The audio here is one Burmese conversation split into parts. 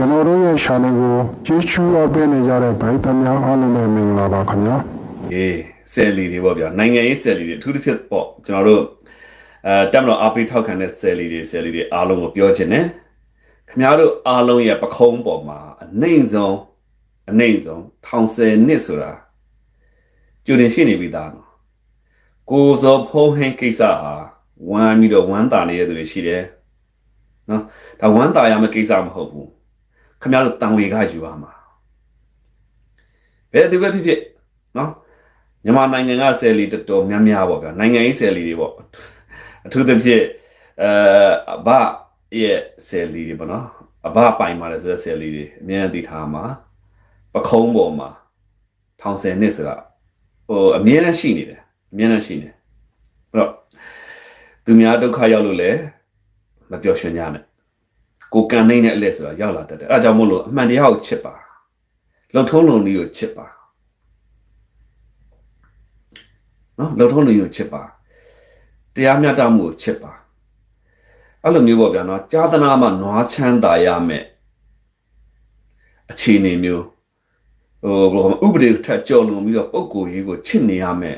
ကျွန်တော်တို့ရဲ့ channel ကိုကြည့်ရှုအားပေးနေကြတဲ့ပရိသတ်များအားလုံးပဲမင်္ဂလာပါခင်ဗျာအေးဆယ်လီတွေပေါ့ဗျာနိုင်ငံရေးဆယ်လီတွေအထူးသဖြင့်ပေါ့ကျွန်တော်တို့အဲတက်မလို့အားပေးထောက်ခံတဲ့ဆယ်လီတွေဆယ်လီတွေအားလုံးကိုပြောချင်တယ်ခင်ဗျားတို့အားလုံးရဲ့ပခုံးပေါ်မှာအနိုင်ဆုံးအနိုင်ဆုံးထောင်ဆယ်နှစ်ဆိုတာကြိုတင်ရှိနေပြီသားနော်ကိုစောဖုံးဟင်းကိစ္စဟာဝမ်းပြီးတော့ဝမ်းတာနေတဲ့သူတွေရှိတယ်နော်ဒါဝမ်းတာရမယ့်ကိစ္စမဟုတ်ဘူး ခင်ဗျားတို့တန်ဝေကယူရမှာဘယ်သူပဲဖြစ်ဖြစ်နော်မြန်မာနိုင်ငံကဆယ်လီတော်တော်များများပေါ့ဗျာနိုင်ငံရေးဆယ်လီတွေပေါ့အထူးသဖြင့်အဲအဘရဲ့ဆယ်လီတွေပေါ့နော်အဘပိုင်ပါတယ်ဆိုတဲ့ဆယ်လီတွေအများကြီးသိထားမှာပခုံးပေါ်မှာထောင်ဆယ်နှစ်ဆိုတာဟိုအမြဲတမ်းရှိနေတယ်အမြဲတမ်းရှိနေအဲ့တော့သူများဒုက္ခရောက်လို့လည်းမပျော်ရွှင်ကြနဲ့ ကိုကန်နေတဲ့အလက်ဆိုတာရောက်လာတတ်တယ်အဲဒါကြောင့်မို့လို့အမှန်တရားကိုချစ်ပါလုံထုံးလုံနည်းကိုချစ်ပါနော်လုံထုံးလူကိုချစ်ပါတရားမျှတမှုကိုချစ်ပါအဲ့လိုမျိုးပေါ့ဗျာနော်ကြာသနာမှာနွားချမ်းသာရမယ်အခြေအနေမျိုးဟိုဘယ်လိုဥပဒေထက်ကြော်လွန်ပြီးတော့ပုံကိုရေးကိုချစ်နေရမယ်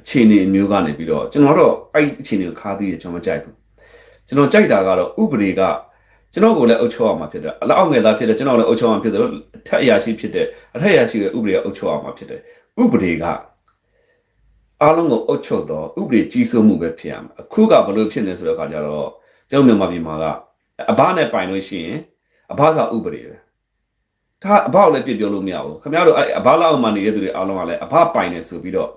အခြေအနေမျိုးကနေပြီးတော့ကျွန်တော်တော့အဲ့ဒီအခြေအနေကိုခါးသေးတယ်ကျွန်တော်မကြိုက်ဘူးကျွန်တော်ကြိုက်တာကတော့ဥပဒေက ကျွန်တော်ကိုလည်းအုပ်ချုပ်အောင်မှာဖြစ်တယ်အလောက်ငယ်သားဖြစ်တယ်ကျွန်တော်လည်းအုပ်ချုပ်အောင်ဖြစ်တယ်အထက်အရာရှိဖြစ်တယ်အထက်အရာရှိရဲ့ဥပဒေကအုပ်ချုပ်အောင်မှာဖြစ်တယ်ဥပဒေကအားလုံးကိုအုပ်ချုပ်တော့ဥပဒေကြီးစိုးမှုပဲဖြစ်ရမှာအခုကဘလို့ဖြစ်နေဆိုတော့အခါကျတော့ကျုံမြန်မာပြည်မှာကအဘနဲ့ပိုင်လို့ရှိရင်အဘကဥပဒေပဲဒါအဘကိုလည်းပြစ်ပြောလို့မရဘူးခင်ဗျားတို့အဲ့အဘလောက်မှနေတဲ့သူတွေအားလုံးကလည်းအဘပိုင်နေဆိုပြီးတော့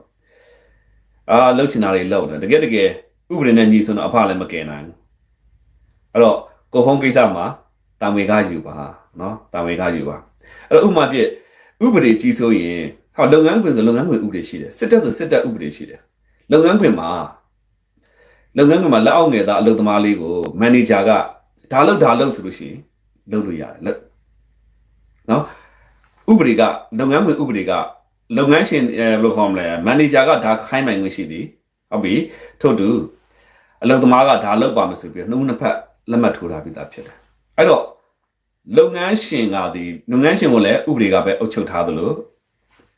အာလှုပ်ချင်တာတွေလှုပ်တယ်တကယ်တကယ်ဥပဒေနဲ့ညီဆိုတော့အဘလည်းမကယ်နိုင်ဘူးအဲ့တော့ ကိုဖုံးကိစ္စမှာတာဝေကယူပါနော်တာဝေကယူပါအဲ့တော့ဥပမာပြဥပဒေကြီးစိုးရင်ဟောလုပ်ငန်းခွင်ဆိုလုပ်ငန်းခွင်ဥပဒေရှိတယ်စစ်တပ်ဆိုစစ်တပ်ဥပဒေရှိတယ်လုပ်ငန်းခွင်မှာလုပ်ငန်းခွင်မှာလက်အောက်ငယ်သားအလုပ်သမားလေးကိုမန်နေဂျာကဒါလုပ်ဒါလုပ်ဆိုလို့ရှိရင်လုပ်လို့ရတယ်လက်နော်ဥပဒေကလုပ်ငန်းခွင်ဥပဒေကလုပ်ငန်းရှင်အဲဘယ်လိုခေါ်မလဲမန်နေဂျာကဒါခိုင်းနိုင်ခွင့်ရှိသည်ဟုတ်ပြီထို့တူအလုပ်သမားကဒါလုပ်ပါမယ်ဆိုပြီးတော့နှုတ်နှစ်ဖက် လက်မှတ်ထိုးထားပြီးသားဖြစ်တယ်အဲ့တော့လုပ်ငန်းရှင်ကဒီလုပ်ငန်းရှင်ကိုလည်းဥပဒေကပဲအုပ်ချုပ်ထားသလို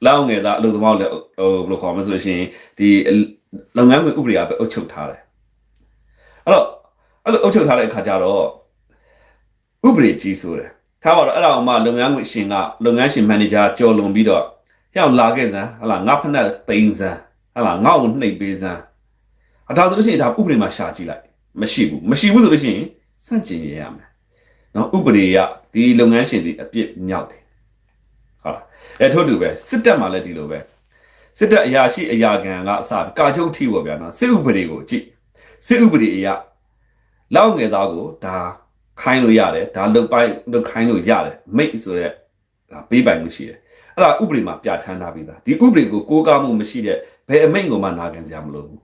လောက်ငယ်သားအလုပ်သမားကိုလည်းဟိုဘယ်လိုခေါ်မလဲဆိုလို့ရှိရင်ဒီလုပ်ငန်းဝင်ဥပဒေအပဲအုပ်ချုပ်ထားတယ်အဲ့တော့အဲ့လိုအုပ်ချုပ်ထားတဲ့အခါကျတော့ဥပဒေကြီးဆိုတယ်ထားပါတော့အဲ့ဒါအောင်မှလုပ်ငန်းဝင်ရှင်ကလုပ်ငန်းရှင်မန်နေဂျာကြော်လွန်ပြီးတော့ဟျောက်လာခဲ့စမ်းဟလာငါဖက်နဲ့တိန်စမ်းဟလာငါ့ကိုနှိပ်ပေးစမ်းအထာဆိုလို့ရှိရင်ဒါဥပဒေမှာရှာကြည့်လိုက်မရှိဘူးမရှိဘူးဆိုလို့ရှိရင် စန့်ကျင်ရရမယ်နော်ဥပဒေရဒီလုပ်ငန်းရှင်ဒီအပြစ်မြောက်တယ်ဟုတ်လားအဲထို့တူပဲစစ်တပ်မှာလည်းဒီလိုပဲစစ်တပ်အရာရှိအရာခံကအစကာချုပ်ထိပေါ့ဗျာနော်စစ်ဥပဒေကိုကြည့်စစ်ဥပဒေအရာလောက်ငယ်သားကိုဒါခိုင်းလို့ရတယ်ဒါလုတ်ပိုင်းလုတ်ခိုင်းလို့ရတယ်မိတ်ဆိုတဲ့ဒါပေးပိုင်မှုရှိတယ်အဲ့ဒါဥပဒေမှာပြဋ္ဌာန်းထားပြီးသားဒီဥပဒေကိုကိုးကားမှုမရှိတဲ့ဘယ်အမိန့်ကိုမှနာခံစရာမလိုဘူး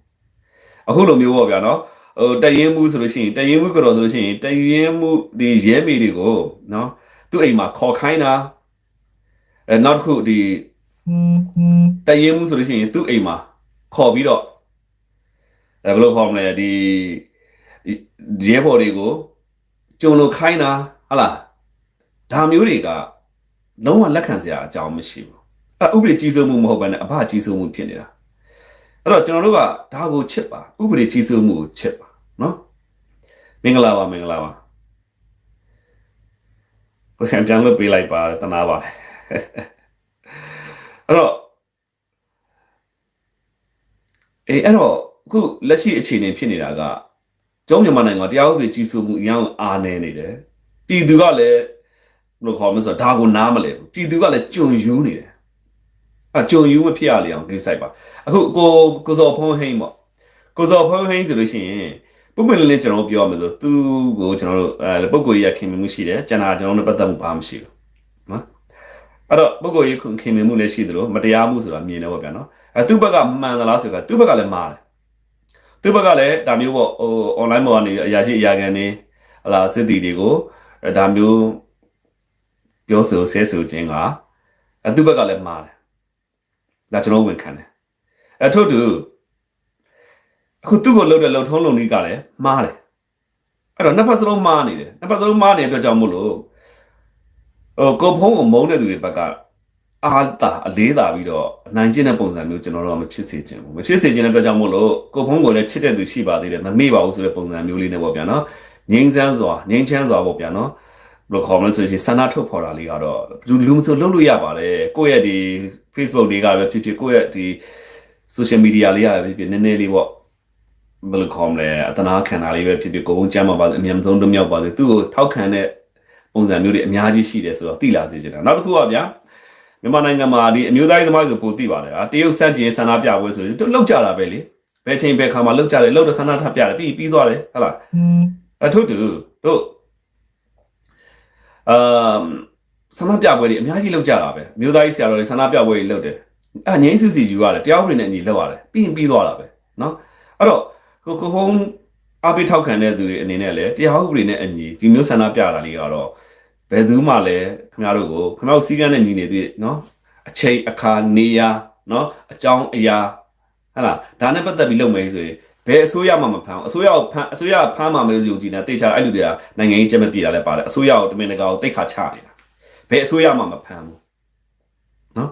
အခုလိုမျိုးပေါ့ဗျာနော် ဟိုတရင်မှုဆိုလို့ရှိရင်တရင်မှုကြော်ဆိုလို့ရှိရင်တရင်မှုဒီရဲမေတွေကိုနော်သူ့အိမ်မှာခေါ်ခိုင်းတာအဲနောက်တစ်ခုဒီတရင်မှုဆိုလို့ရှိရင်သူ့အိမ်မှာခေါ်ပြီးတော့အဲဘယ်လိုခေါ်မလဲဒီရဲဘော်တွေကိုကြုံလို့ခိုင်းတာဟာလားဒါမျိုးတွေကလုံးဝလက်ခံစရာအကြောင်းမရှိဘူးအဲဥပဒေကြီးစိုးမှုမဟုတ်ဘဲနဲ့အဘကြီးစိုးမှုဖြစ်နေတာအဲ့တော့ကျွန်တော်တို့ကဒါကိုချစ်ပါဥပဒေကြီးစိုးမှုကိုချစ်ပါ နော်မင်္ဂလာပါမင်္ဂလာပါကိုခံပြန်လို့ပေးလိုက်ပါတနာပါအဲ့တော့အေးအဲ့တော့အခုလက်ရှိအခြေအနေဖြစ်နေတာကကျုံးမြန်မာနိုင်ငံတရားဥပဒေကြီးစိုးမှုအရင်အားနေနေတယ်ပြည်သူကလည်းဘယ်လိုခေါ်မလဲဆိုတော့ဒါကိုနားမလဲဘူးပြည်သူကလည်းကြုံယူနေတယ်အဲကြုံယူမဖြစ်ရလေအောင်ဂိမ်းဆိုင်ပါအခုကိုကိုစော်ဖုံးဟိန်းပေါ့ကိုစော်ဖုံးဟိန်းဆိုလို့ရှိရင် ပုံမှန်လေးကျွန်တော်တို့ပြောရမယ်ဆိုသူ့ကိုကျွန်တော်တို့အဲပုံကိုယ်ကြီးရခင်မှုရှိတယ်ကျန်တာကျွန်တော်တို့ပတ်သက်မှုဘာမှမရှိဘူးနော်အဲ့တော့ပုံကိုယ်ကြီးခင်မှုလည်းရှိသလိုမတရားမှုဆိုတာမြင်တယ်ပေါ့ဗျာနော်အဲသူ့ဘက်ကမှန်သလားဆိုတာသူ့ဘက်ကလည်းမှားတယ်သူ့ဘက်ကလည်းဒါမျိုးပေါ့ဟို online ပေါ်ကနေအရာရှိအရာခံနေဟလာစစ်တီတွေကိုဒါမျိုးပြောဆိုဆဲဆိုခြင်းကအသူ့ဘက်ကလည်းမှားတယ်ဒါကျွန်တော်ဝန်ခံတယ်အထို့တူ အခုသူ့ကိုလှုပ်တဲ့လှုပ်ထုံးလုံကြီးကလည်းမှားတယ်အဲ့တော့နှစ်ဖက်စလုံးမှားနေတယ်နှစ်ဖက်စလုံးမှားနေတဲ့အတွက်ကြောင့်မို့လို့ဟိုကိုဖုံးကိုမုန်းတဲ့သူတွေဘက်ကအာတာအလေးတာပြီးတော့အနိုင်ကျင့်တဲ့ပုံစံမျိုးကျွန်တော်တို့ကမဖြစ်စေချင်ဘူးမဖြစ်စေချင်တဲ့အတွက်ကြောင့်မို့လို့ကိုဖုံးကိုလည်းချစ်တဲ့သူရှိပါသေးတယ်မမေ့ပါဘူးဆိုတဲ့ပုံစံမျိုးလေးနဲ့ပေါ့ဗျာနော်ငိမ့်ဆန်းစွာငိမ့်ချမ်းစွာပေါ့ဗျာနော်ဘယ်လိုခေါ်မလဲဆိုရင်ဆန္ဒထုတ်ဖော်တာလေးကတော့လူလူမဆိုလုပ်လို့ရပါတယ်ကိုယ့်ရဲ့ဒီ Facebook တွေကပဲဖြစ်ဖြစ်ကိုယ့်ရဲ့ဒီ social media လေးရပဲဖြစ်ဖြစ်နည်းနည်းလေးပေါ့ ဘယ်လိုခေါ်မလဲအတနာခံတာလေးပဲဖြစ်ဖြစ်ကိုယ်ပုံကျမ်းမှာပါအမြဲဆုံးတစ်မြောက်ပါစေသူ့ကိုထောက်ခံတဲ့ပုံစံမျိုးတွေအများကြီးရှိတယ်ဆိုတော့သိလာစေချင်တာနောက်တစ်ခုကဗျာမြန်မာနိုင်ငံမှာဒီအမျိုးသားရေးသမားဆိုပိုသိပါတယ်ဟာတရုတ်စန့်ကျင်ရေးဆန္ဒပြပွဲဆိုရင်သူလောက်ကြတာပဲလေဘယ်ချိန်ဘယ်ခါမှာလောက်ကြတယ်လောက်တော့ဆန္ဒထပြတယ်ပြီးပြီးသွားတယ်ဟုတ်လားအထုတူတို့အမ်ဆန္ဒပြပွဲတွေအများကြီးလောက်ကြတာပဲအမျိုးသားရေးဆရာတော်တွေဆန္ဒပြပွဲတွေလောက်တယ်အဲငိမ့်စုစီယူရတယ်တရားဥပဒေနဲ့အညီလောက်ရတယ်ပြီးရင်ပြီးသွားတာပဲเนาะအဲ့တော့ ဟိုကိုဟုံးအပိထောက်ခံတဲ့သူတွေအနေနဲ့လည်းတရားဥပဒေနဲ့အညီဒီမျိုးဆန္ဒပြတာလေးကတော့ဘယ်သူမှလည်းခင်ဗျားတို့ကိုခင်ဗျားတို့စီးကမ်းနဲ့ညီနေသေးနော်အချိန်အခါနေရာနော်အကြောင်းအရာဟဟလားဒါနဲ့ပတ်သက်ပြီးလုပ်မယ်ဆိုရင်ဘယ်အစိုးရမှမဖမ်းအစိုးရကိုဖမ်းအစိုးရဖမ်းမှာမလို့ဆိုကြည်နေတိတ်ချအဲ့လူတွေကနိုင်ငံကြီးကျက်မပြေတာလည်းပါတယ်အစိုးရကိုတမင်တကာကိုတိတ်ခါချနေတာဘယ်အစိုးရမှမဖမ်းဘူးနော်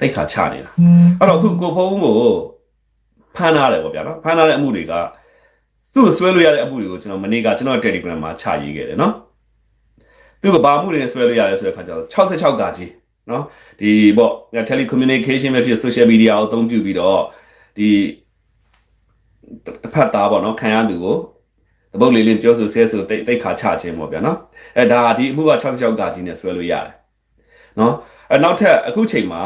တိတ်ခါချနေတာအဲ့တော့အခုကိုဖုံးကို ဖမ်းထားတယ်ပေါ့ဗျာနော်ဖမ်းထားတဲ့အမှုတွေကသူ့ကိုဆွဲလို့ရတဲ့အမှုတွေကိုကျွန်တော်မနေ့ကကျွန်တော် Telegram မှာချရေးခဲ့တယ်နော်သူကဘာမှုတွေနဲ့ဆွဲလို့ရတယ်ဆိုတဲ့ခါကျတော့66ကကြီးနော်ဒီပေါ့ telecommunication ပဲဖြစ် social media ကိုအသုံးပြုပြီးတော့ဒီတစ်ဖက်သားပေါ့နော်ခံရသူကိုတပုတ်လေးလေးပြောဆိုဆဲဆိုတိတ်တိတ်ခါချခြင်းပေါ့ဗျာနော်အဲဒါဒီအမှုက66ကကြီးနဲ့ဆွဲလို့ရတယ်နော်အဲနောက်ထပ်အခုချိန်မှာ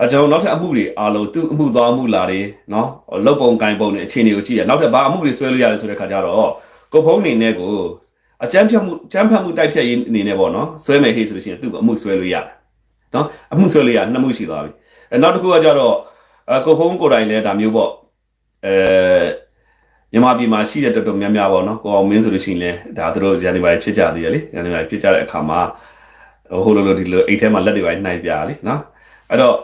အဲကျွန်တော်နောက်ထပ်အမှုတွေအားလုံးသူ့အမှုသွားမှုလာတွေနော်လုတ်ပုံကင်ပုံတွေအခြေအနေကိုကြည့်ရနောက်ထပ်ဘာအမှုတွေဆွဲလို့ရတယ်ဆိုတဲ့ခါကျတော့ကိုဖုံးနေနဲ့ကိုအကြမ်းဖက်မှုကြမ်းဖက်မှုတိုက်ဖျက်ရေးအနေနဲ့ပေါ့နော်ဆွဲမယ်ဟေ့ဆိုလို့ရှိရင်သူ့အမှုဆွဲလို့ရတယ်နော်အမှုဆွဲလို့ရနှစ်မှုရှိသွားပြီအဲနောက်တစ်ခုကကြတော့အကိုဖုံးကိုယ်တိုင်လည်းဒါမျိုးပေါ့အဲမြန်မာပြည်မှာရှိတဲ့တော်တော်များများပေါ့နော်ကိုအောင်မင်းဆိုလို့ရှိရင်လည်းဒါသူတို့ဇန်နဝါရီဖြစ်ကြသေးရလေဇန်နဝါရီဖြစ်ကြတဲ့အခါမှာဟိုလိုလိုဒီလိုအိတ်ထဲမှာလက်တွေပိုင်းနှိုက်ပြရလေနော်အဲ့တော့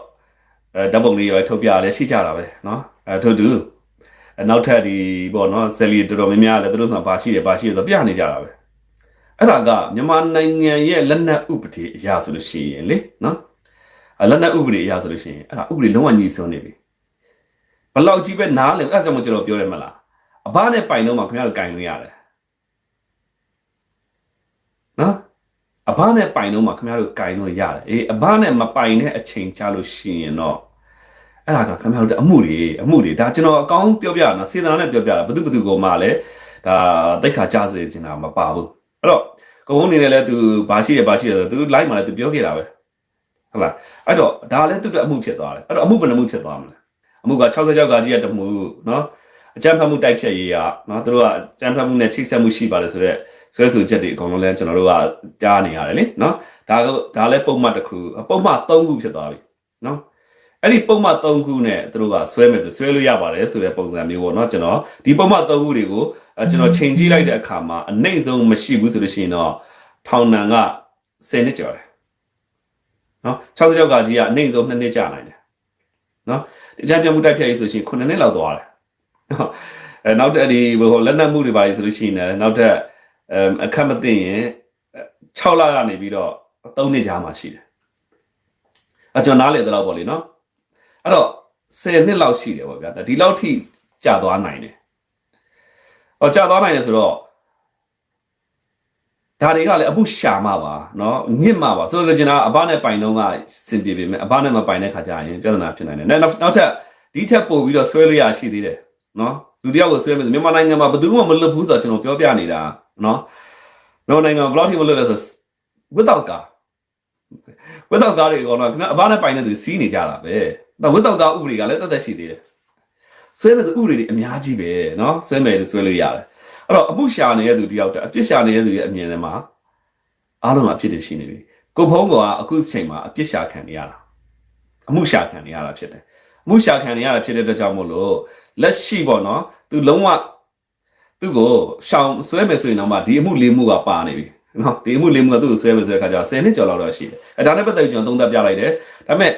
အဲဓာတ်ပုံလေးရောထုတ်ပြရလဲရှိကြတာပဲเนาะအဲထို့တူအဲနောက်ထပ်ဒီပေါ့เนาะဇယ်လီတော်တော်များများလည်းသူတို့ဆိုတာဘာရှိတယ်ဘာရှိတယ်ဆိုပြနေကြတာပဲအဲ့ဒါကမြန်မာနိုင်ငံရဲ့လက်နက်ဥပဒေအရာဆိုလို့ရှိရင်လေเนาะအဲလက်နက်ဥပဒေအရာဆိုလို့ရှိရင်အဲ့ဒါဥပဒေလုံးဝညီစွန်းနေပြီဘလောက်ကြီးပဲနားလေအဲ့ဒါကြောင့်မို့ကျွန်တော်ပြောရမလားအဘနဲ့ပိုင်တော့မှခင်ဗျားတို့ကင်လို့ရတယ် အဘနဲ့ပိုင်တော့မှခင်ဗျားတို့ကင်လို့ရတယ်အေးအဘနဲ့မပိုင်တဲ့အချိန်ကြာလို့ရှိရင်တော့အဲ့ဒါကခင်ဗျားတို့အမှုတွေအမှုတွေဒါကျွန်တော်အကောင်းပြောပြတာနော်စေတနာနဲ့ပြောပြတာဘယ်သူဘယ်သူကိုမှလည်းဒါတိတ်ခါကြစေချင်တာမပါဘူးအဲ့တော့ကိုုံနေနဲ့လည်းသူဘာရှိရဘာရှိရဆိုသူ live မှာလည်းသူပြောခဲ့တာပဲဟုတ်လားအဲ့တော့ဒါလည်းသူ့အတွက်အမှုဖြစ်သွားတယ်အဲ့တော့အမှုဘယ်နှမှုဖြစ်သွားမလဲအမှုက66ကကြီးရတမှုနော်အကြမ်းဖက်မှုတိုက်ဖြတ်ရေးရနော်သူတို့ကအကြမ်းဖက်မှုနဲ့ချိတ်ဆက်မှုရှိပါတယ်ဆိုတော့ ဆွဲဆိုချက်တွေအကုန်လုံးလဲကျွန်တော်တို့ကကြားနေရတယ်လေနော်ဒါကဒါလည်းပုံမှတ်တစ်ခုပုံမှတ်3ခုဖြစ်သွားပြီနော်အဲ့ဒီပုံမှတ်3ခုနဲ့သူတို့ကဆွဲမယ်ဆိုဆွဲလို့ရပါတယ်ဆိုတဲ့ပုံစံမျိုးပေါ့နော်ကျွန်တော်ဒီပုံမှတ်3ခုတွေကိုကျွန်တော်ချိန်ကြည့်လိုက်တဲ့အခါမှာအနိုင်ဆုံးမရှိဘူးဆိုလို့ရှိရင်တော့ထောင်နံက10နှစ်ကျော်တယ်နော်66ကကြီးကအနိုင်ဆုံး2နှစ်ကြာနိုင်တယ်နော်ဒီချမ်းပြမှုတိုက်ဖြတ်ရေးဆိုရှင်9နှစ်လောက်သွားတယ်နော်အဲနောက်တက်ဒီဘို့လက်နက်မှုတွေပါလေဆိုလို့ရှိရင်လည်းနောက်တက် အခက်မသိရင်6လကနေပြီးတော့3နှစ်ကြာမှရှိတယ်အကျွန်နားလေတော့ပေါ့လေနော်အဲ့တော့10နှစ်လောက်ရှိတယ်ပေါ့ဗျာဒီလောက်ထိကြာသွားနိုင်တယ်။ဟောကြာသွားနိုင်တယ်ဆိုတော့ဒါတွေကလည်းအမှုရှာမှာပါနော်ညစ်မှာပါဆိုတော့ကျွန်တော်အဘနဲ့ပိုင်တော့ကစင်ပြေပေမဲ့အဘနဲ့မပိုင်တဲ့ခါကျရင်ပြဿနာဖြစ်နိုင်တယ်။နောက်နောက်ထပ်ဒီထက်ပိုပြီးတော့ဆွဲလို့ရရှိသေးတယ်နော်လူတယောက်ကိုဆွဲမယ်ဆိုမြန်မာနိုင်ငံမှာဘယ်သူမှမလွတ်ဘူးဆိုတော့ကျွန်တော်ပြောပြနေတာ။ နော်မြန်မာနိုင်ငံဘယ်လောက်ထိမလွတ်လဲဆို without car without car တွေကတော့ခင်ဗျအဘနဲ့ပိုင်တဲ့သူစီးနေကြတာပဲနော် without car ဥပဒေကလည်းတသက်ရှိသေးတယ်ဆွဲမဲ့ဥပဒေတွေအများကြီးပဲနော်ဆွဲမဲ့လို့ဆွဲလို့ရတယ်အဲ့တော့အမှုရှာနေတဲ့သူတယောက်တည်းအပြစ်ရှာနေတဲ့သူရဲ့အမြင်ထဲမှာအားလုံးအပြစ်တွေရှိနေပြီကိုဖုံးကအခုချိန်မှာအပြစ်ရှာခံနေရတာအမှုရှာခံနေရတာဖြစ်တယ်အမှုရှာခံနေရတာဖြစ်တဲ့အတွက်ကြောင့်မို့လို့လက်ရှိပေါ့နော်သူလုံးဝ သူ့ကိုရှောင်ဆွဲမယ်ဆိုရင်တော့မှဒီအမှုလေးမှုကပါနေပြီနော်ဒီအမှုလေးမှုကသူ့ကိုဆွဲမယ်ဆိုတဲ့ခါကျတော့10နှစ်ကျော်လောက်တော့ရှိတယ်အဲဒါနဲ့ပတ်သက်ပြီးကျွန်တော်သုံးသပ်ပြလိုက်တယ်ဒါပေမဲ့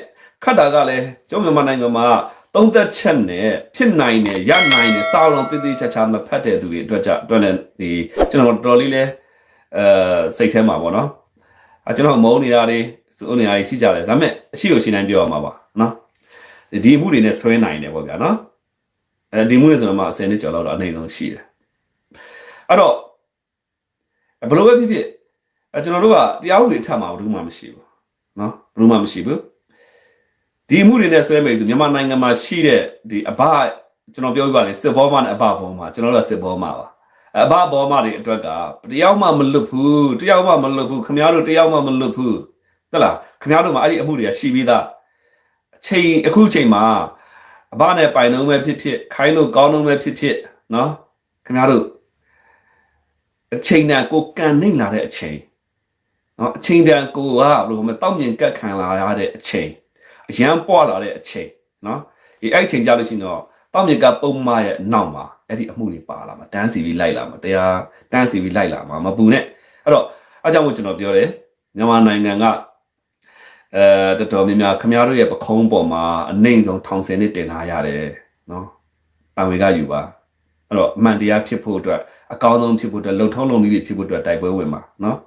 ခတ်တာကလည်းကျွန်တော်မြန်မာနိုင်ငံမှာသုံးသက်ချက်နဲ့ဖြစ်နိုင်တယ်ရနိုင်တယ်စာလုံးတိတိကျကျမဖတ်တဲ့သူတွေအတွက်ကြအတွက်လည်းဒီကျွန်တော်တော်တော်လေးလဲအဲစိတ်ထဲမှာပေါ့နော်အကျွန်တော်မုန်းနေတာတွေစိုးနေတာတွေရှိကြတယ်ဒါပေမဲ့အရှိကိုရှင်းနိုင်ပြောရမှာပါနော်ဒီအမှုတွေနဲ့ဆွဲနိုင်တယ်ပေါ့ဗျာနော်အဲဒီမှုတွေဆိုတော့မှအစင်းနဲ့ကြော်တော့အနေဆုံးရှိတယ် အဲ့တော့ဘယ်လိုပဲဖြစ်ဖြစ်အဲကျွန်တော်တို့ကတရားဥပဒေထပ်မှာဘူးမှမရှိဘူးနော်ဘယ်လိုမှမရှိဘူးဒီအမှုတွေနဲ့ဆွဲမယ်ဆိုမြန်မာနိုင်ငံမှာရှိတဲ့ဒီအဘကျွန်တော်ပြောပြပါလေစစ်ဘောမနဲ့အဘဘောမကျွန်တော်တို့ကစစ်ဘောမပါအဘဘောမတွေအတွက်ကတယောက်မှမလွတ်ဘူးတယောက်မှမလွတ်ဘူးခင်ဗျားတို့တယောက်မှမလွတ်ဘူးဟုတ်လားခင်ဗျားတို့မှာအဲ့ဒီအမှုတွေကရှိပြီးသားအချိန်အခုချိန်မှာအဘနဲ့ပိုင်နှုံးပဲဖြစ်ဖြစ်ခိုင်းလို့ကောင်းနှုံးပဲဖြစ်ဖြစ်နော်ခင်ဗျားတို့ အချိန်တန်ကိုကန်နှိမ့်လာတဲ့အချိန်နော်အချိန်တန်ကိုကဘယ်လိုမတောက်မြင်ကတ်ခံလာရတဲ့အချိန်အရန်ပွားလာတဲ့အချိန်နော်ဒီအဲ့အချိန်ကြလို့ရှိရင်တော့တောက်မြင်ကပုံမရဲ့နောက်မှာအဲ့ဒီအမှုတွေပါလာမှာတန်းစီပြီးလိုက်လာမှာတရားတန်းစီပြီးလိုက်လာမှာမပူနဲ့အဲ့တော့အားကြောင့်မို့ကျွန်တော်ပြောတယ်မြန်မာနိုင်ငံကအဲတော်တော်များများခမရတို့ရဲ့ပခုံးပေါ်မှာအနှိမ့်ဆုံးထောင်စင်နဲ့တင်ထားရတယ်နော်တာဝန်ကယူပါ အဲ့တော့အမှန်တရားဖြစ်ဖို့အတွက်အကောင်းဆုံးဖြစ်ဖို့အတွက်လုံထုံးလုံနည်းတွေဖြစ်ဖို့အတွက်တိုက်ပွဲဝင်ပါနော်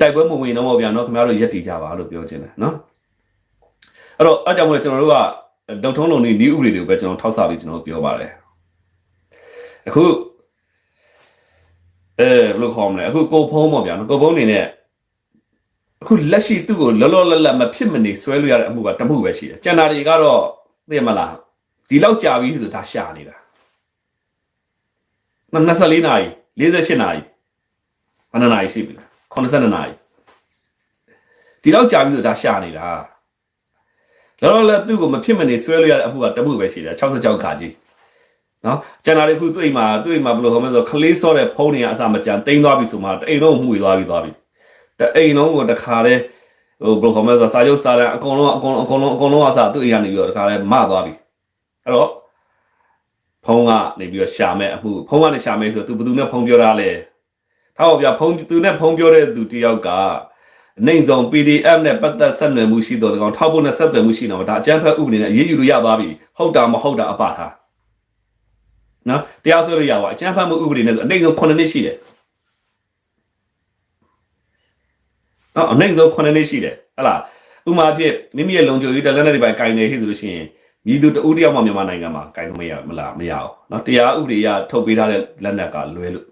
တိုက်ပွဲမဝင်တော့ဘောဗျာနော်ခင်ဗျားတို့ရက်တည်ကြပါလို့ပြောချင်တယ်နော်အဲ့တော့အားကြောင့်မို့ကျွန်တော်တို့ကလုံထုံးလုံနည်းဤဥပဒေတွေကိုပဲကျွန်တော်ထောက်ဆပြီးကျွန်တော်ပြောပါတယ်အခုအဲဘယ်လိုခေါ်မလဲအခုကိုဖုံးပေါ့ဗျာနော်ကိုဖုံးအနေနဲ့အခုလက်ရှိသူ့ကိုလောလောလတ်လတ်မဖြစ်မနေဆွဲလို့ရတဲ့အမှုကတမှုပဲရှိတယ်ကျန်တာတွေကတော့သိရမလားဒီလောက်ကြာပြီဆိုဒါရှာနေတာ 24နာရီ48နာရီဘယ်နှနာရီရှိပြီလဲ82နာရီဒီလောက်ကြာပြီဆိုဒါရှာနေတာလောလောလတ်သူ့ကိုမဖြစ်မနေဆွဲလို့ရတဲ့အမှုကတမှုပဲရှိတယ်66ခါကြီးနော်ကျန်တာတွေအခုသူ့အိမ်မှာသူ့အိမ်မှာဘယ်လိုခေါ်မလဲဆိုခလေးစောတဲ့ဖုန်းတွေကအစမကြံတိန်းသွားပြီဆိုမှအိမ်လုံးမှုသွားပြီသွားပြီတအိမ်လုံးကိုတခါတည်းဟိုဘယ်လိုခေါ်မလဲဆိုစာချုပ်စာတမ်းအကုန်လုံးအကုန်လုံးအကုန်လုံးအကုန်လုံးအစသူ့အိမ်ကနေပြီးတော့တခါတည်းမသွားပြီအဲ့တော့ ဖုန်းကနေပြီးတော့ရှာမဲ့အမှုဖုန်းကနေရှာမဲ့ဆိုသူဘယ်သူနဲ့ဖုန်းပြောတာလဲထားပါဗျာဖုန်းသူနဲ့ဖုန်းပြောတဲ့သူတယောက်ကအနိုင်ဆုံး PDF နဲ့ပတ်သက်ဆက်နွယ်မှုရှိတော့တကောင်ထောက်ဖို့နဲ့ဆက်သွယ်မှုရှိတော့ဒါအကျန်းဖက်ဥပဒေနဲ့အရေးယူလို့ရသွားပြီဟုတ်တာမဟုတ်တာအပထားနော်တရားစွဲလို့ရပါအကျန်းဖတ်မှုဥပဒေနဲ့ဆိုအနိုင်ဆုံး9နှစ်ရှိတယ်နော်အနိုင်ဆုံး9နှစ်ရှိတယ်ဟဟလားဥမာဖြစ်မိမိရဲ့လုံခြုံရေးတလက်နဲ့ဒီပိုင်းကင်နေဟိဆိုလို့ရှိရင် မြည်သူတဦးတယောက်မှမြန်မာနိုင်ငံမှာကင်လို့မရမလားမရအောင်နော်တရားဥပဒေအရထုတ်ပေးထားတဲ့လက်နက်ကလွဲလို့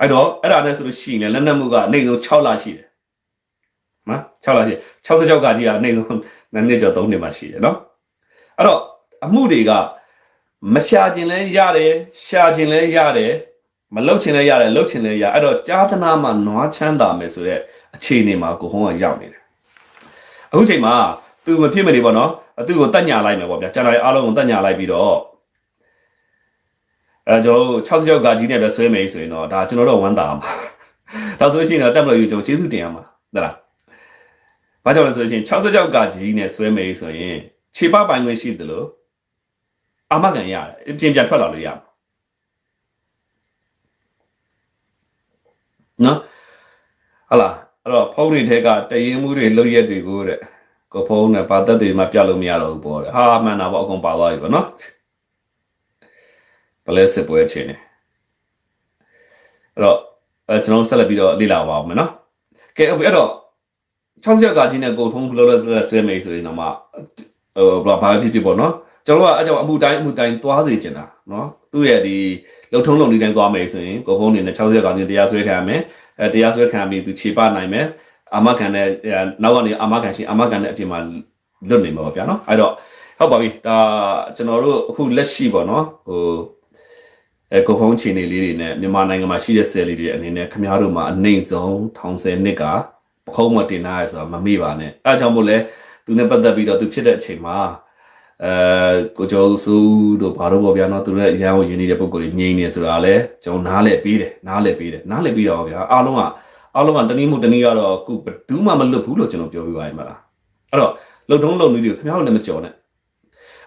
အဲ့တော့အဲ့ဒါနဲ့ဆိုလို့ရှိရင်လက်နက်မှုကအနိုင်ဆုံး6လရှိတယ်နော်6လရှိ66ကကြီးကအနိုင်ဆုံးနှစ်ကျော်3နှစ်မှရှိတယ်နော်အဲ့တော့အမှုတွေကမရှာခြင်းလဲရတယ်ရှာခြင်းလဲရတယ်မလှုပ်ခြင်းလဲရတယ်လှုပ်ခြင်းလဲရအဲ့တော့ကြာသနာမှာနွားချမ်းသာမယ်ဆိုတဲ့အခြေအနေမှာကိုဟုံးကရောက်နေတယ်အခုချိန်မှာ သူမဖြစ်မနေပေါ့နော်သူ့ကိုတက်ညာလိုက်မယ်ပေါ့ဗျာကျန်တာအားလုံးကိုတက်ညာလိုက်ပြီးတော့အဲကျွန်တော်တို့66ကကြီးနဲ့ပဲဆွဲမယ်ဆိုရင်တော့ဒါကျွန်တော်တို့ဝမ်းသာမှာဒါဆိုလို့ရှိရင်တော့တက်မလို့ယူကျွန်တော်ကျေးဇူးတင်ရမှာဟုတ်လားဘာကြောင့်လဲဆိုလို့ရှိရင်66ကကြီးနဲ့ဆွဲမယ်ဆိုရင်ခြေပပိုင်ခွင့်ရှိတယ်လို့အာမခံရတယ်အပြင်ပြန်ထွက်လာလို့ရမှာနော်ဟလာအဲ့တော့ဖုန်းတွေထဲကတရင်မှုတွေလှုပ်ရက်တွေကိုတဲ့ ကိုဖုံးနဲ့ပါသက်တွေမှပြတ်လို့မရတော့ဘူးပေါ့ဟာမှန်တာပေါ့အကုန်ပါသွားပြီပေါ့နော်ပလဲစစ်ပွဲချင်းနေအဲ့တော့ကျွန်တော်ဆက်လက်ပြီးတော့လေ့လာပါအောင်မယ်နော်ကဲအဲ့တော့60ရက်ကချင်းနဲ့ကိုဖုံးလောလောဆယ်ဆွဲမယ်ဆိုရင်တော့မှဟိုဘာဘာဖြစ်ဖြစ်ပေါ့နော်ကျွန်တော်တို့ကအဲ့ကြောင့်အမှုတိုင်းအမှုတိုင်းသွားစေချင်တာနော်သူ့ရဲ့ဒီလုံထုံးလုံဒီတိုင်းသွားမယ်ဆိုရင်ကိုဖုံးအနေနဲ့60ရက်ကချင်းတရားဆွဲခံရမယ်အဲတရားဆွဲခံပြီးသူခြေပနိုင်မယ် အာမခံနဲ့နောက်ကနေအာမခံရှိအာမခံနဲ့အပြင်မှာလွတ်နေမှာပေါ့ဗျာနော်အဲ့တော့ဟုတ်ပါပြီဒါကျွန်တော်တို့အခုလက်ရှိပေါ့နော်ဟိုအဲကိုဖုံးချီနေလေးတွေနဲ့မြန်မာနိုင်ငံမှာရှိတဲ့ဆယ်လေးတွေအနေနဲ့ခမားတို့မှာအနိုင်ဆုံး1010နှစ်ကပခုံးမတင်လာရဆိုတာမမေ့ပါနဲ့အဲအကြောင်းမို့လဲသူနဲ့ပတ်သက်ပြီးတော့သူဖြစ်တဲ့အချိန်မှာအဲကိုကျော်စုတို့ဘာလို့ပေါ့ဗျာနော်သူတို့ရန်ကိုရင်းနေတဲ့ပုံကိုညင်းနေဆိုတာလဲကျွန်တော်နားလဲပေးတယ်နားလဲပေးတယ်နားလဲပြီးတော့ဗျာအားလုံးက အားလုံးကတနည်းမှုတနည်းကတော့အခုဘယ်သူမှမလွတ်ဘူးလို့ကျွန်တော်ပြောပြပါရမှာလားအဲ့တော့လုံတုံးလုံနည်းတွေခင်ဗျားတို့လည်းမကြော်နဲ့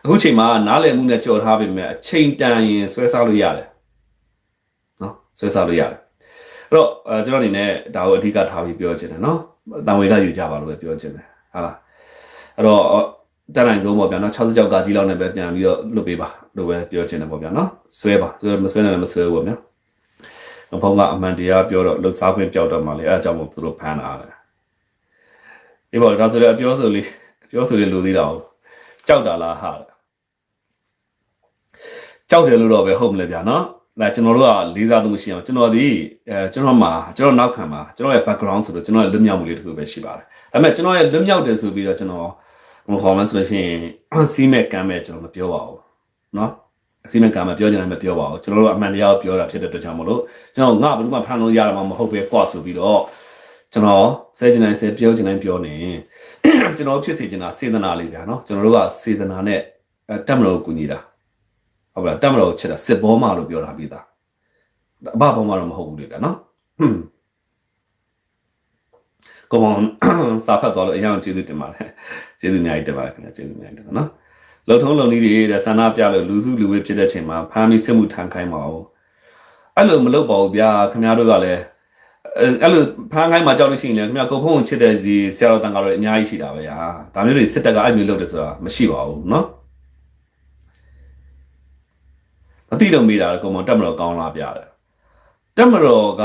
အခုချိန်မှာနားလဲမှုနဲ့ကြော်ထားပေမဲ့အချိန်တန်ရင်ဆွဲစားလို့ရတယ်နော်ဆွဲစားလို့ရတယ်အဲ့တော့အဲကျွန်တော်အနေနဲ့ဒါကိုအဓိကထားပြီးပြောချင်တယ်နော်တန်ဝေကယူကြပါလို့ပဲပြောချင်တယ်ဟာလားအဲ့တော့တက်နိုင်ဆုံးပေါ့ဗျာနော်66ကကြီးလောက်နဲ့ပဲပြန်ပြီးတော့လွတ်ပေးပါလို့ပဲပြောချင်တယ်ပေါ့ဗျာနော်ဆွဲပါဆွဲမဆွဲနဲ့လည်းမဆွဲဘူးပေါ့ဗျာ ကဘုံကအမှန်တရားပြောတော့လှုပ်ရှားခွင့်ပြောက်တော့မှလေအဲအကြောင်းမို့သူတို့ဖမ်းတာလေဒီပေါ်ဒါဆိုလည်းအပြောဆိုလေးအပြောဆိုလေးလူသေးတာဟုတ်ကြောက်တာလားဟာကြောက်တယ်လို့တော့ပဲဟုတ်မလဲဗျာနော်ဒါကျွန်တော်တို့ကလေးစားသူရှိအောင်ကျွန်တော်ဒီအဲကျွန်တော်မှာကျွန်တော်နောက်ခံမှာကျွန်တော်ရဲ့ background ဆိုတော့ကျွန်တော်ရဲ့လွတ်မြောက်မှုလေးတစ်ခုပဲရှိပါတယ်ဒါပေမဲ့ကျွန်တော်ရဲ့လွတ်မြောက်တယ်ဆိုပြီးတော့ကျွန်တော်ဘယ်လိုခေါ်မလဲဆိုလို့ရှိရင်စီးမဲ့ကမ်းမဲ့ကျွန်တော်မပြောပါဘူးနော်အ စီအမံကမပြောချင်တယ်မပြောပါဘူးကျွန်တော်တို့အမှန်တရားကိုပြောတာဖြစ်တဲ့အတွက်ကြောင့်မလို့ကျွန်တော်ငါဘယ်သူမှဖမ်းလို့ရတာမှမဟုတ်ပဲကွာဆိုပြီးတော့ကျွန်တော်ဆဲချင်တိုင်းဆဲပြောချင်တိုင်းပြောနေကျွန်တော်ဖြစ်စီချင်တာစေတနာလေးဗျာနော်ကျွန်တော်တို့ကစေတနာနဲ့အဲတက်မလို့ကူညီတာဟုတ်ပါလားတက်မလို့ချစ်တာစစ်ဘောမလို့ပြောတာပြီးသားအဘဘောမတော့မဟုတ်ဘူးလေဗျာနော်ဟွန်းကောင်းစာဖတ်သွားလို့အရင်ကျေးဇူးတင်ပါတယ်ကျေးဇူးအများကြီးတင်ပါတယ်ခင်ဗျာကျေးဇူးအများကြီးတင်ပါနော် လုံထုံးလုံနည်းတွေတဲ့ဆန္ဒပြလို့လူစုလူဝေးဖြစ်တဲ့ချိန်မှာဖမ်းပြီးစစ်မှုထမ်းခိုင်းပါဦးအဲ့လိုမလုပ်ပါဘူးဗျာခင်ဗျားတို့ကလည်းအဲ့အဲ့လိုဖမ်းခိုင်းမှာကြောက်လို့ရှိရင်လည်းခင်ဗျာကိုဖုံးကိုချစ်တဲ့ဒီဆရာတော်တန်ကတော့အများကြီးရှိတာပဲဟာဒါမျိုးတွေစစ်တပ်ကအဲ့မျိုးလုပ်တယ်ဆိုတာမရှိပါဘူးเนาะအတိတော့မေးတာကကိုမတက်မတော်ကောင်းလားဗျာတဲ့တက်မတော်က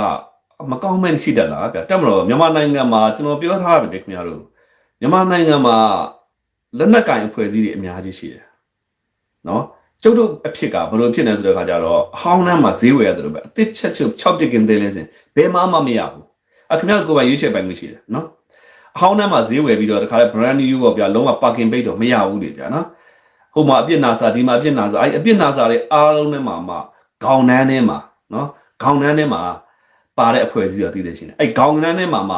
မကောင်းမဲရှိတတ်လားဗျာတက်မတော်မြန်မာနိုင်ငံမှာကျွန်တော်ပြောထားတယ်ခင်ဗျားတို့မြန်မာနိုင်ငံမှာ လက်နက်ကင်အဖွဲ့အစည်းတွေအများကြီးရှိတယ်နော်ကျုပ်တို့အဖြစ်ကဘယ်လိုဖြစ်နေဆိုတဲ့အခါကျတော့အဟောင်းနှမ်းမှာဈေးဝယ်ရတယ်လို့ပဲအစ်ချက်ချုပ်6တစ်ကင်သေးလဲစင်ဘယ်မှမမရဘူးအခင်ဗျားကိုယ်ပိုင်ရွေးချယ်ပိုင်မှုရှိတယ်နော်အဟောင်းနှမ်းမှာဈေးဝယ်ပြီးတော့တခါလဲ brand new ပေါ့ဗျာလုံးဝ parking bait တော့မရဘူးလေဗျာနော်ဟိုမှာအပြစ်နာစာဒီမှာအပြစ်နာစာအဲ့အပြစ်နာစာတွေအားလုံးထဲမှာမှခေါင်းနှမ်းထဲမှာနော်ခေါင်းနှမ်းထဲမှာပါတဲ့အဖွဲ့အစည်းတော့တည်တယ်ရှိတယ်အဲ့ခေါင်းနှမ်းထဲမှာမှ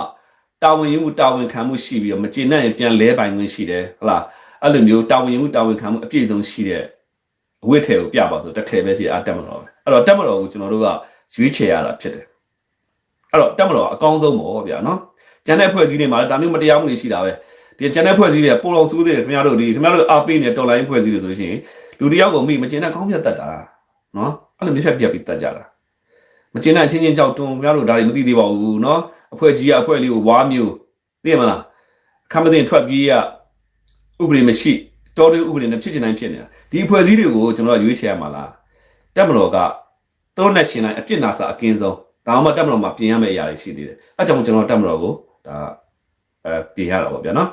တာဝန်ယူမှုတာဝန်ခံမှုရှိပြီးတော့မကျေနပ်ရင်ပြန်လဲပိုင်ခွင့်ရှိတယ်ဟုတ်လားအဲ့လိုမျိုးတာဝန်ယူမှုတာဝန်ခံမှုအပြည့်စုံရှိတဲ့အဝိထဲကိုပြပါဆိုတစ်ထည်ပဲရှိအတက်မတော်ပဲအဲ့တော့တက်မတော်ကိုကျွန်တော်တို့ကရွေးချယ်ရတာဖြစ်တယ်အဲ့တော့တက်မတော်ကအကောင်းဆုံးပေါ့ဗျာနော်ကျန်တဲ့ဖွဲ့စည်းတွေမှာလည်းဒါမျိုးမတရားမှုတွေရှိတာပဲဒီကျန်တဲ့ဖွဲ့စည်းတွေပိုတော်စူးသေးတယ်ခင်ဗျားတို့ဒီခင်ဗျားတို့အားပေးနေတော်လိုင်းဖွဲ့စည်းတွေဆိုလို့ရှိရင်လူတယောက်ကိုမိမကျင်တဲ့ကောင်းပြတ်တတ်တာနော်အဲ့လိုမျိုးဖြတ်ပြတ်ပြီးတတ်ကြတာမကျင်တဲ့အချင်းချင်းကြောက်တွန်းခင်ဗျားတို့ဒါတွေမသိသေးပါဘူးနော် အဖွဲ့ကြီးကအဖွဲ့လေးကိုဝါမျိုးသိရမလားအခမ်းမသိထွက်ပြေးရဥပဒေမရှိတော်တဲ့ဥပဒေနဲ့ဖြစ်ချင်တိုင်းဖြစ်နေတာဒီအဖွဲ့အစည်းတွေကိုကျွန်တော်ကရွေးချယ်ရမှာလားတက်မတော်ကသူတို့နဲ့ရှင်တိုင်းအပြစ်နာစာအကင်းဆုံးဒါမှမဟုတ်တက်မတော်မှာပြင်ရမယ့်အရာတွေရှိသေးတယ်အဲကြောင့်ကျွန်တော်တက်မတော်ကိုဒါအဲပြင်ရတာပေါ့ဗျာနော်